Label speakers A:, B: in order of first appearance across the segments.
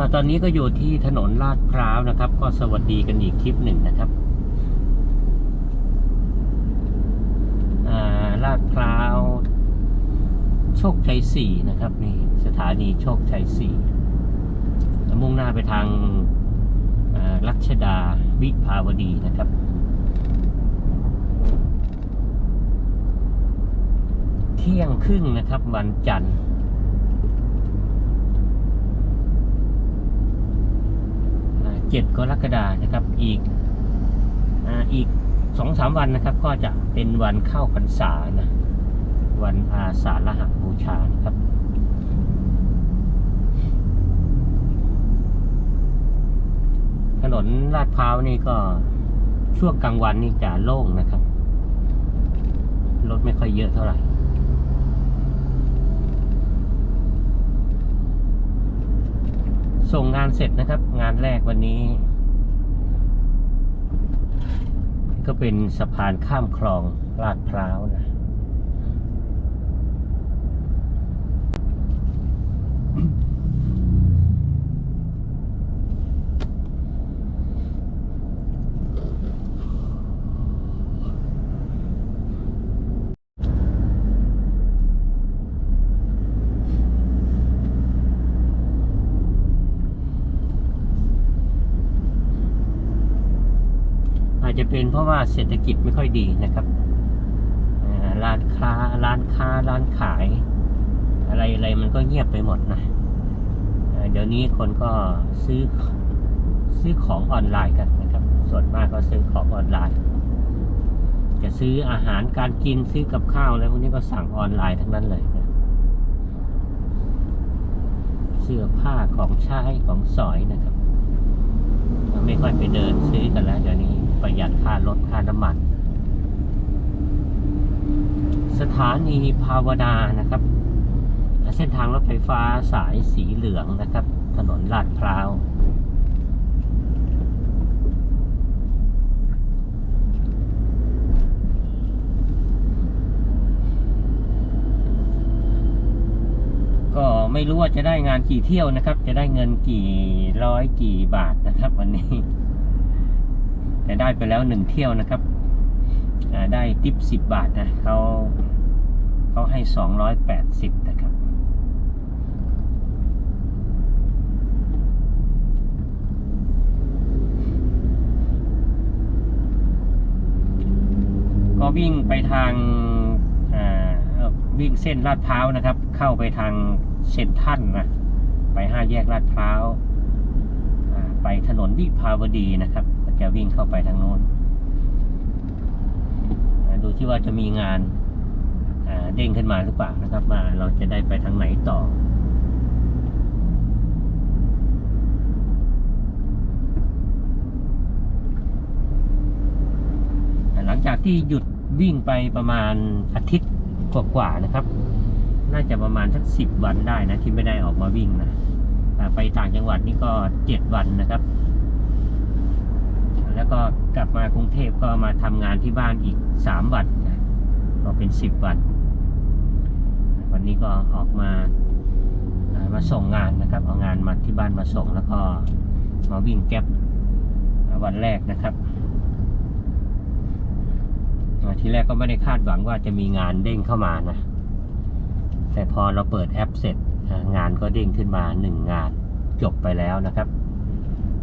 A: อตอนนี้ก็อยู่ที่ถนนลาดพร้าวนะครับ ก็สวัสดีกันอีกคลิปหนึ่งนะครับลาดพร้าว โชคชัยสี่นะครับนี่สถานีโชคชัยสี่มุ่งหน้าไปทางรัชดาวิภาวดีนะครับเที่ยงครึ่งนะครับวันจันทร์ เจ็ดกรกฎานะครับอีกออีกสองสามวันนะครับ ก็จะเป็นวันเข้าพรรษานะวันอาสาฬหบูชานะครับถนนลาดพร้าวนี่ก็ช่วงกลางวันนี่จะโล่งนะครับ รถไม่ค่อยเยอะเท่าไหร่ ส่งงานเสร็จนะครับ งานแรกวันนี้ ก็เป็นสะพานข้ามคลองลาดพร้าวนะ จจะเป็นเพราะว่าเศรษฐกิจไม่ค่อยดีนะครับร้านค้าร้านค้าร้านขาย อะไรอะไรมันก็เงียบไปหมดนะเดี๋ยวนี้คนก็ซื้อซื้อของออนไลน์กันนะครับ ส่วนมากก็ซื้อของออนไลน์ จะซื้ออาหารการกินซื้อกับข้าวอะไรพวกนี้ก็สั่งออนไลน์ทั้งนั้นเลยนะเสื้อผ้าของใช้ของสอยนะครับ ไม่ค่อยไปเดินซื้อกันแล้วเดี๋ยวนี้ ประหยัดค่ารถค่าน้ำมัน สถานีภาวนานะครับ เส้นทางรถไฟฟ้าสายสีเหลืองนะครับ ถนนลาดพร้าวก็ไม่รู้ว่าจะได้งานกี่เที่ยวนะครับ จะได้เงินกี่ร้อยกี่บาทนะครับ วันนี้ แต่ได้ไปแล้วหนึ่งเที่ยวนะครับได้ติปสิบบาทนะเขาเขาให้สองร้อยแปดสิบนะครับก็วิ่งไปทางวิ่งเส้นลาดพร้าวนะครับ เข้าไปทางเซนทันนะไปห้าแยกลาดพร้าวไปถนนวิภาวดีนะครับ จะวิ่งเข้าไปทางโน้นดูที่ว่าจะมีงานเด้งขึ้นมาหรือเปล่านะครับว่าเราจะได้ไปทางไหนต่อ หลังจากที่หยุดวิ่งไปประมาณอาทิตย์กว่าๆนะครับ น่าจะประมาณสักสิบวันได้นะที่ไม่ได้ออกมาวิ่งนะไปต่างจังหวัดนี่ก็เจ็ดวันนะครับ แล้วก็กลับมากรุงเทพก็มาทำงานที่บ้านอีกสามวันนะก็เป็นสิบวันวันนี้ก็ออกมามาส่งงานนะครับ เอางานมาที่บ้านมาส่งแล้วก็มาวิ่งแก๊ปวันแรกนะครับทีแรกก็ไม่ได้คาดหวังว่าจะมีงานเด้งเข้ามานะ แต่พอเราเปิดแอปเสร็จงานก็เด้งขึ้นมาหนึ่งงานจบไปแล้วนะครับ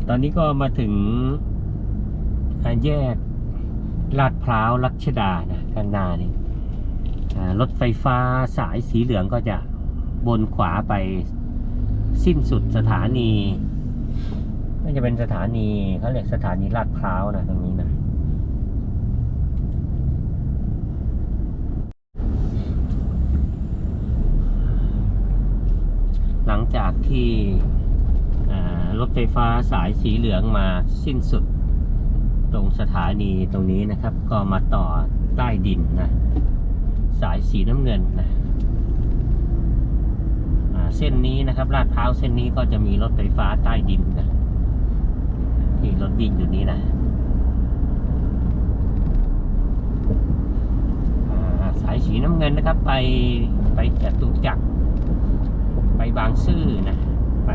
A: ตอนนี้ก็มาถึง แยกลาดพร้าวรัชดานะข้างหน้านี่รถไฟฟ้าสายสีเหลืองก็จะบนขวาไปสิ้นสุดสถานีน่าจะเป็นสถานีเขาเรียกสถานีลาดพร้าวนะตรงนี้นะหลังจากที่รถไฟฟ้าสายสีเหลืองมาสิ้นสุด ตรงสถานีตรงนี้นะครับ ก็มาต่อใต้ดินนะ สายสีน้ำเงินนะเส้นนี้นะครับลาดพร้าวเส้นนี้ก็จะมีรถไฟฟ้าใต้ดินนะที่รถวิ่งอยู่นี้นะสายสีน้ำเงินนะครับ ไปไปจตุจักรไปบางซื่อนะไป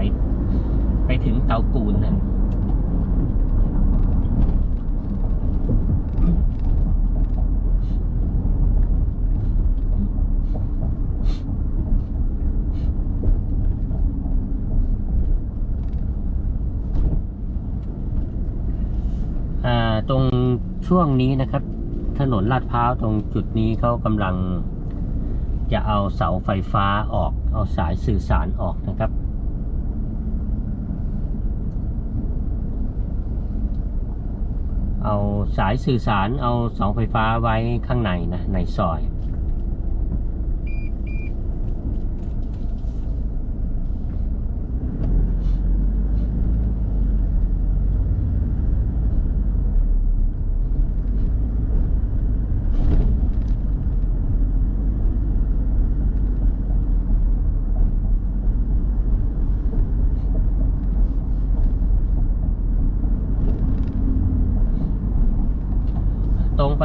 A: ไปถึงเตาปูนนะอ่า ตรงช่วงนี้นะครับ ถนนลาดพร้าวตรงจุดนี้เขากำลังจะเอาเสาไฟฟ้าออก เอาสายสื่อสารออกนะครับ เอาสายสื่อสารเอาเสาไฟฟ้าไว้ข้างในนะในซอย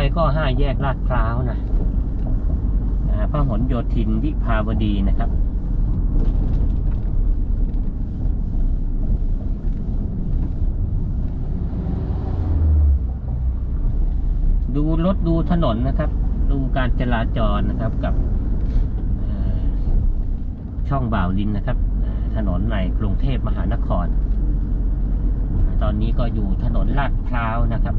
A: ไปก็ห้าแยกลาดพร้าวนะอ่าพหลโยธินวิภาวดีนะครับ ดูรถดูถนนนะครับ ดูการจราจรนะครับกับช่องบ่าวลินนะครับ ถนนในกรุงเทพมหานคร ตอนนี้ก็อยู่ถนนลาดพร้าวนะครับ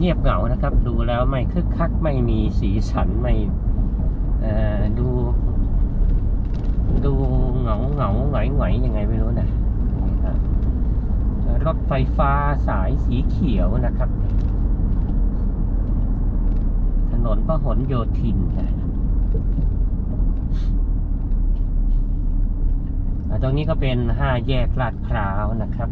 A: เงียบเหงานะครับ ดูแล้วไม่คึกคักไม่มีสีสันไม่ดู ดูเหงาเหงาหงอยหงอยยังไงไม่รู้นะรถไฟฟ้าสายสีเขียวนะครับ ถนนพหลโยธินนะตรงนี้ก็เป็นห้าแยกลาดพร้าวนะครับ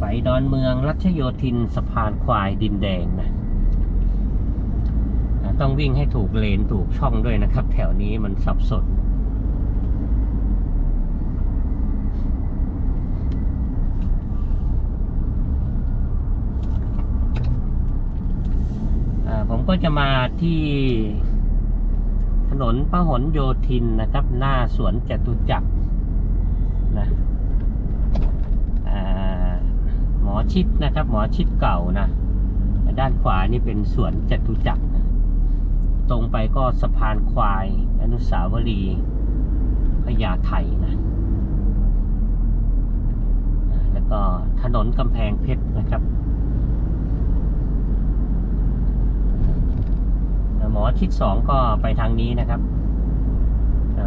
A: ไปดอนเมืองรัชโยธินสะพานควายดินแดงนะต้องวิ่งให้ถูกเลนถูกช่องด้วยนะครับ แถวนี้มันสับสนผมก็จะมาที่ถนนพหลโยธินนะครับ หน้าสวนจตุจักรนะ อ่าหมอ ชิดนะครับ หมอชิดเก่านะด้านขวานี่เป็นสวนจตุจักรนะตรงไปก็สะพานควาย อนุสาวรีย์พญาไทนะแล้วก็ถนนกำแพงเพชรนะครับหมอชิดสองก็ไปทางนี้นะครับ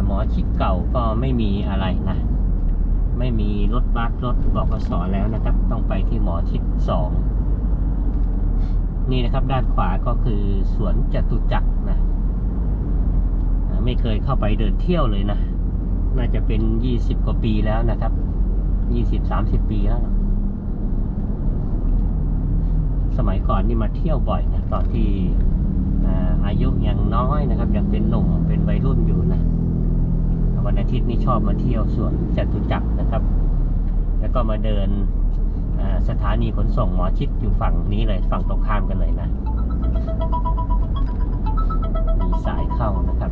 A: หมอชิดเก่าก็ไม่มีอะไรนะ ไม่มีรถบัสรถบอกสอแล้วนะครับ ต้องไปที่หมอชิดสองนี่นะครับ ด้านขวาก็คือสวนจตุจักรนะไม่เคยเข้าไปเดินเที่ยวเลยนะ น่าจะเป็นยี่สิบกว่าปีแล้วนะครับยี่สิบสามสิบปีแล้วนะสมัยก่อนนี่มาเที่ยวบ่อยนะตอนที่อายุยังน้อยนะครับ ยังเป็นหนุ่มเป็นวัยรุ่นอยู่นะ วันอาทิตย์นี้ชอบมาเที่ยวสวนจตุจักรนะครับ แล้วก็มาเดินสถานีขนส่งหมอชิดอยู่ฝั่งนี้เลยฝั่งตรงข้ามกันเลยนะ มีสายเข้านะครับ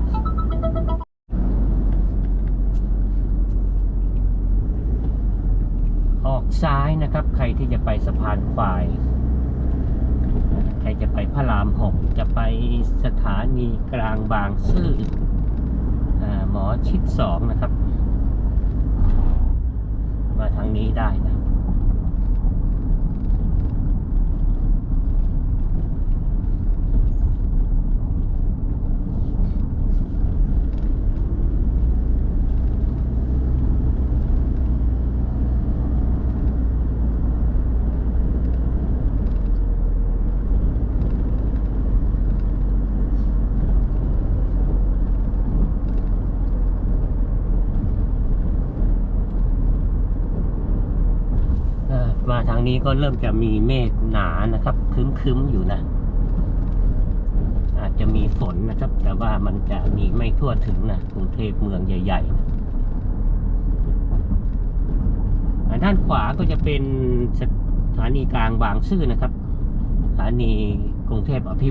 A: ออกซ้ายนะครับ ใครที่จะไปสะพานควาย ใครจะไปพระรามหกจะไปสถานีกลางบางซื่อ หมอชิดสองนะครับ มาทางนี้ได้นะ ทางนี้ก็เริ่มจะมีเมฆหนานะครับคึ้มๆอยู่นะ อาจจะมีฝนนะครับ แต่ว่ามันจะมีไม่ทั่วถึงนะกรุงเทพเมืองใหญ่ๆนะอ่าด้านขวาก็จะเป็นสถานีกลางบางซื่อนะครับ สถานีกรุงเทพอภิวัต